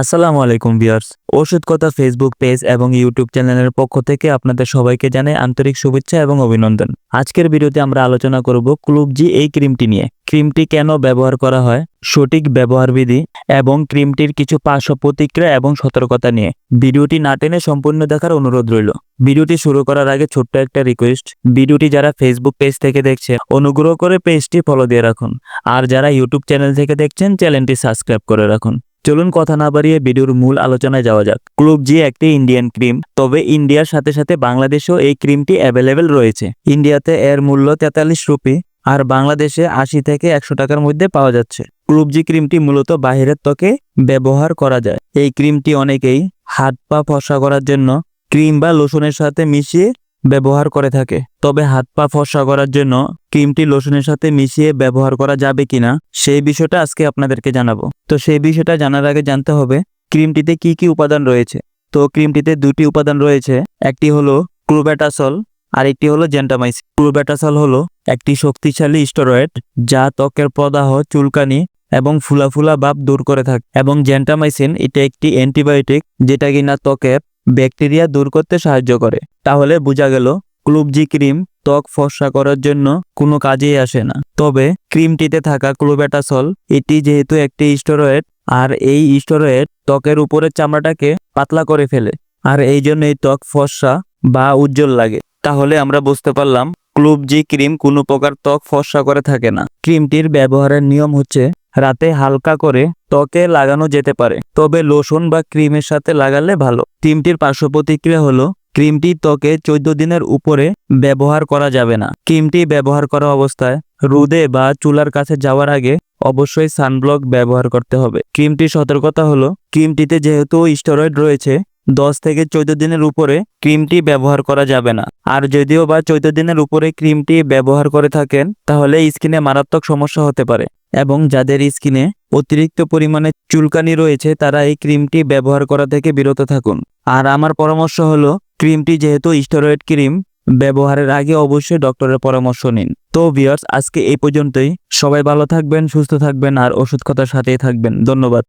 আসসালামু আলাইকুম ভিউয়ার্স। ওষুধ কথা ফেসবুক পেজ এবং ইউটিউব চ্যানেলের পক্ষ থেকে আপনাদের সবাইকে জানাই আন্তরিক শুভেচ্ছা এবং অভিনন্দন। আজকের ভিডিওতে আমরা আলোচনা করব ক্লুবজি এই ক্রিমটি নিয়ে। ক্রিমটি কেন ব্যবহার করা হয়, সঠিক ব্যবহার বিধি এবং ক্রিমটির কিছু পার্শ্ব প্রতিক্রিয়া এবং সতর্কতা নিয়ে। ভিডিওটি না টেনে সম্পূর্ণ দেখার অনুরোধ রইল। ভিডিওটি শুরু করার আগে ছোট্ট একটা রিকোয়েস্ট, ভিডিওটি যারা ফেসবুক পেজ থেকে দেখছে, অনুগ্রহ করে পেজটি ফলো দিয়ে রাখুন। আর যারা ইউটিউব চ্যানেল থেকে দেখছেন, চ্যানেলটি সাবস্ক্রাইব করে রাখুন। চলুন কথা না বাড়িয়ে ভিডিওর মূল আলোচনায় যাওয়া যাক। ক্লুব জি একটি ইন্ডিয়ান ক্রিম তবে ইন্ডিয়ার সাথে সাথে বাংলাদেশেও এই ক্রিমটি অ্যাভেলেবেল রয়েছে। ইন্ডিয়াতে এর মূল্য তেতাল্লিশ রুপি, আর বাংলাদেশে আশি থেকে একশো টাকার মধ্যে পাওয়া যাচ্ছে। ক্লুব জি ক্রিমটি মূলত বাহিরের ত্বকে ব্যবহার করা যায়। এই ক্রিমটি অনেকেই হাত পা ফসা করার জন্য ক্রিম বা লোশনের সাথে মিশিয়ে ব্যবহার করে থাকে। তবে হাত পা ফসা করার জন্য ক্রিমটি লোশনের সাথে মিশিয়ে ব্যবহার করা যাবে কিনা, সেই বিষয়টা আজকে আপনাদেরকে জানাব। তো সেই বিষয়টা জানার আগে জানতে হবে, ক্রিমটিতে কি কি উপাদান রয়েছে? তো ক্রিমটিতে দুটি উপাদান রয়েছে, একটি হলো আর একটি হলো জেন্টামাইসিন। ক্লোবেটাসল হলো একটি শক্তিশালী স্টেরয়েড যা ত্বকের প্রদাহ, চুলকানি এবং ফুলা ফুলা ভাব দূর করে থাকে। এবং জেন্টামাইসিন এটা একটি অ্যান্টিবায়োটিক যেটা কিনা ত্বকের ব্যাকটেরিয়া দূর করতে সাহায্য করে। তাহলে বোঝা গেল ক্লুবজি ক্রিম ত্বক ফর্সা করার জন্য কোনো কাজেই আসে না। তবে ক্রিমটিতে থাকা ক্লোবেটাসল, এটি যেহেতু একটি স্টেরয়েড, আর এই স্টেরয়েড ত্বকের উপরের চামড়াটাকে পাতলা করে ফেলে, আর এই জন্য এই ত্বক ফর্সা বা উজ্জ্বল লাগে। তাহলে আমরা বুঝতে পারলাম ক্লুবজি ক্রিম কোনো প্রকার ত্বক ফর্সা করে থাকে না। ক্রিমটির ব্যবহারের নিয়ম হচ্ছে রাতে হালকা করে ত্বকে লাগানো যেতে পারে। তবে লোশন বা ক্রিমের সাথে লাগালে ভালো। ক্রিমটির পার্শ্ব প্রতিক্রিয়া হলো, ক্রিমটি ত্বকে চোদ্দ দিনের উপরে ব্যবহার করা যাবে না। ক্রিমটি ব্যবহার করা অবস্থায় রোদে বা চুলার কাছে যাওয়ার আগে অবশ্যই সানব্লক ব্যবহার করতে হবে। ক্রিমটির সতর্কতা হলো, ক্রিমটিতে যেহেতু স্টেরয়েড রয়েছে, দশ থেকে চোদ্দ দিনের উপরে ক্রিমটি ব্যবহার করা যাবে না। আর যদিও বা চোদ্দ দিনের উপরে ক্রিমটি ব্যবহার করে থাকেন, তাহলে স্কিনে মারাত্মক সমস্যা হতে পারে। এবং যাদের স্কিনে অতিরিক্ত পরিমাণে চুলকানি রয়েছে, তারা এই ক্রিমটি ব্যবহার করা থেকে বিরত থাকুন। আর আমার পরামর্শ হলো, ক্রিমটি যেহেতু স্টেরয়েড ক্রিম, ব্যবহারের আগে অবশ্যই ডক্টরের পরামর্শ নিন। তো ভিওর্স আজকে এই পর্যন্তই। সবাই ভালো থাকবেন, সুস্থ থাকবেন, আর ওষুধ কথার সাথেই থাকবেন। ধন্যবাদ।